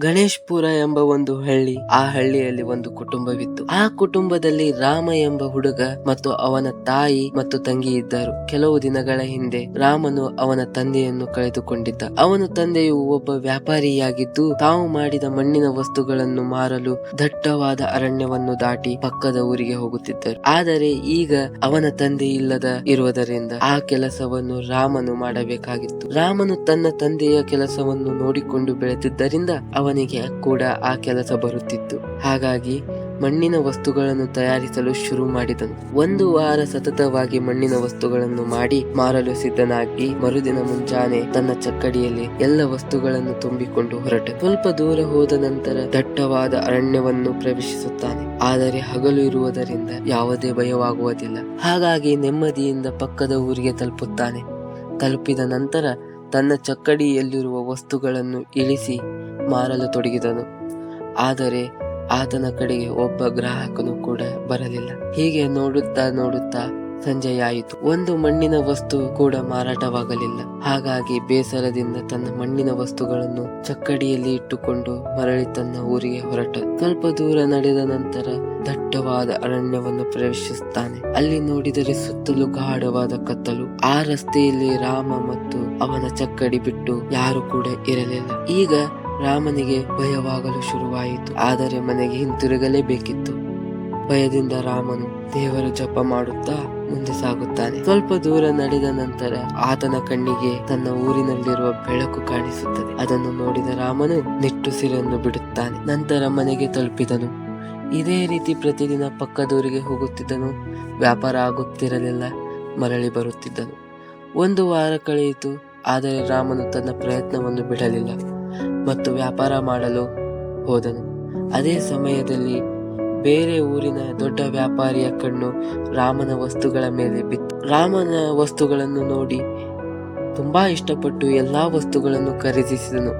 ಗಣೇಶ್ಪುರ ಎಂಬ ಒಂದು ಹಳ್ಳಿ, ಆ ಹಳ್ಳಿಯಲ್ಲಿ ಒಂದು ಕುಟುಂಬವಿತ್ತು. ಆ ಕುಟುಂಬದಲ್ಲಿ ರಾಮ ಎಂಬ ಹುಡುಗ ಮತ್ತು ಅವನ ತಾಯಿ ಮತ್ತು ತಂಗಿ ಇದ್ದರು. ಕೆಲವು ದಿನಗಳ ಹಿಂದೆ ರಾಮನು ಅವನ ತಂದೆಯನ್ನು ಕಳೆದುಕೊಂಡಿದ್ದ. ಅವನ ತಂದೆಯು ಒಬ್ಬ ವ್ಯಾಪಾರಿಯಾಗಿದ್ದು, ತಾವು ಮಾಡಿದ ಮಣ್ಣಿನ ವಸ್ತುಗಳನ್ನು ಮಾರಲು ದಟ್ಟವಾದ ಅರಣ್ಯವನ್ನು ದಾಟಿ ಪಕ್ಕದ ಊರಿಗೆ ಹೋಗುತ್ತಿದ್ದರು. ಆದರೆ ಈಗ ಅವನ ತಂದೆ ಇಲ್ಲದ ಇರುವುದರಿಂದ ಆ ಕೆಲಸವನ್ನು ರಾಮನು ಮಾಡಬೇಕಾಗಿತ್ತು. ರಾಮನು ತನ್ನ ತಂದೆಯ ಕೆಲಸವನ್ನು ನೋಡಿಕೊಂಡು ಬೆಳೆದಿದ್ದರಿಂದ ಅವನಿಗೆ ಕೂಡ ಆ ಕೆಲಸ ಬರುತ್ತಿತ್ತು. ಹಾಗಾಗಿ ಮಣ್ಣಿನ ವಸ್ತುಗಳನ್ನು ತಯಾರಿಸಲು ಶುರು ಮಾಡಿದನು. ಒಂದು ವಾರ ಸತತವಾಗಿ ಮಣ್ಣಿನ ವಸ್ತುಗಳನ್ನು ಮಾಡಿ ಮಾರಲು ಸಿದ್ಧನಾಗಿ ಮರುದಿನ ಮುಂಜಾನೆ ತನ್ನ ಚಕ್ಕಡಿಯಲ್ಲಿ ಎಲ್ಲ ವಸ್ತುಗಳನ್ನು ತುಂಬಿಕೊಂಡು ಹೊರಟ ಸ್ವಲ್ಪ ದೂರ ಹೋದ ನಂತರ ದಟ್ಟವಾದ ಅರಣ್ಯವನ್ನು ಪ್ರವೇಶಿಸುತ್ತಾನೆ. ಆದರೆ ಹಗಲು ಇರುವುದರಿಂದ ಯಾವುದೇ ಭಯವಾಗುವುದಿಲ್ಲ. ಹಾಗಾಗಿ ನೆಮ್ಮದಿಯಿಂದ ಪಕ್ಕದ ಊರಿಗೆ ತಲುಪುತ್ತಾನೆ. ತಲುಪಿದ ನಂತರ ತನ್ನ ಚಕ್ಕಡಿಯಲ್ಲಿರುವ ವಸ್ತುಗಳನ್ನು ಇಳಿಸಿ ಮಾರಲು ತೊಡಗಿದನು. ಆದರೆ ಆತನ ಕಡೆಗೆ ಒಬ್ಬ ಗ್ರಾಹಕನು ಕೂಡ ಬರಲಿಲ್ಲ. ಹೀಗೆ ನೋಡುತ್ತಾ ನೋಡುತ್ತಾ ಸಂಜೆಯಾಯಿತು ಒಂದು ಮಣ್ಣಿನ ವಸ್ತು ಕೂಡ ಮಾರಾಟವಾಗಲಿಲ್ಲ. ಹಾಗಾಗಿ ಬೇಸರದಿಂದ ತನ್ನ ಮಣ್ಣಿನ ವಸ್ತುಗಳನ್ನು ಚಕ್ಕಡಿಯಲ್ಲಿ ಇಟ್ಟುಕೊಂಡು ಮರಳಿ ತನ್ನ ಊರಿಗೆ ಹೊರಟ. ಸ್ವಲ್ಪ ದೂರ ನಡೆದ ನಂತರ ದಟ್ಟವಾದ ಅರಣ್ಯವನ್ನು ಪ್ರವೇಶಿಸುತ್ತಾನೆ. ಅಲ್ಲಿ ನೋಡಿದರೆ ಸುತ್ತಲೂ ಗಾಢವಾದ ಕತ್ತಲು. ಆ ರಸ್ತೆಯಲ್ಲಿ ರಾಮ ಮತ್ತು ಅವನ ಚಕ್ಕಡಿ ಬಿಟ್ಟು ಯಾರು ಕೂಡ ಇರಲಿಲ್ಲ. ಈಗ ರಾಮನಿಗೆ ಭಯವಾಗಲು ಶುರುವಾಯಿತು. ಆದರೆ ಮನೆಗೆ ಹಿಂತಿರುಗಲೇಬೇಕಿತ್ತು. ಭಯದಿಂದ ರಾಮನು ದೇವರು ಜಪ ಮಾಡುತ್ತಾ ಮುಂದೆ ಸಾಗುತ್ತಾನೆ. ಸ್ವಲ್ಪ ದೂರ ನಡೆದ ನಂತರ ಆತನ ಕಣ್ಣಿಗೆ ತನ್ನ ಊರಿನಲ್ಲಿರುವ ಬೆಳಕು ಕಾಣಿಸುತ್ತದೆ. ಅದನ್ನು ನೋಡಿದ ರಾಮನು ನಿಟ್ಟುಸಿರನ್ನು ಬಿಡುತ್ತಾನೆ. ನಂತರ ಮನೆಗೆ ತಲುಪಿದನು. ಇದೇ ರೀತಿ ಪ್ರತಿದಿನ ಪಕ್ಕದೂರಿಗೆ ಹೋಗುತ್ತಿದ್ದನು. ವ್ಯಾಪಾರ ಆಗುತ್ತಿರಲಿಲ್ಲ. ಮರಳಿ ಬರುತ್ತಿದ್ದನು. ಒಂದು ವಾರ ಕಳೆಯಿತು. ಆದರೆ ರಾಮನು ತನ್ನ ಪ್ರಯತ್ನವನ್ನು ಬಿಡಲಿಲ್ಲ. ಮತ್ತು ವ್ಯಾಪಾರ ಮಾಡಲು ಹೋದನು. ಅದೇ ಸಮಯದಲ್ಲಿ ಬೇರೆ ಊರಿನ ದೊಡ್ಡ ವ್ಯಾಪಾರಿಯ ಕಣ್ಣು ರಾಮನ ವಸ್ತುಗಳ ಮೇಲೆ ಬಿತ್ತು. ರಾಮನ ವಸ್ತುಗಳನ್ನು ನೋಡಿ ತುಂಬಾ ಇಷ್ಟಪಟ್ಟು ಎಲ್ಲಾ ವಸ್ತುಗಳನ್ನು ಖರೀದಿಸಿದನು.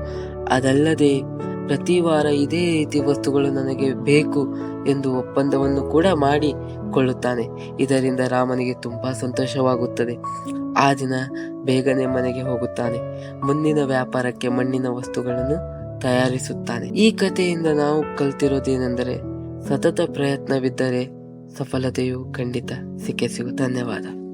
ಅದಲ್ಲದೆ ಪ್ರತಿ ವಾರ ಇದೇ ರೀತಿ ವಸ್ತುಗಳು ನನಗೆ ಬೇಕು ಎಂದು ಒಪ್ಪಂದವನ್ನು ಕೂಡ ಮಾಡಿಕೊಳ್ಳುತ್ತಾನೆ. ಇದರಿಂದ ರಾಮನಿಗೆ ತುಂಬಾ ಸಂತೋಷವಾಗುತ್ತದೆ. ಆ ದಿನ ಬೇಗನೆ ಮನೆಗೆ ಹೋಗುತ್ತಾನೆ. ಮುಂದಿನ ವ್ಯಾಪಾರಕ್ಕೆ ಮಣ್ಣಿನ ವಸ್ತುಗಳನ್ನು ತಯಾರಿಸುತ್ತಾನೆ. ಈ ಕಥೆಯಿಂದ ನಾವು ಕಲ್ತಿರೋದೇನೆಂದರೆ ಸತತ ಪ್ರಯತ್ನವಿದ್ದರೆ ಸಫಲತೆಯು ಖಂಡಿತ ಸಿಕ್ಕೇ ಸಿಗು ಧನ್ಯವಾದ.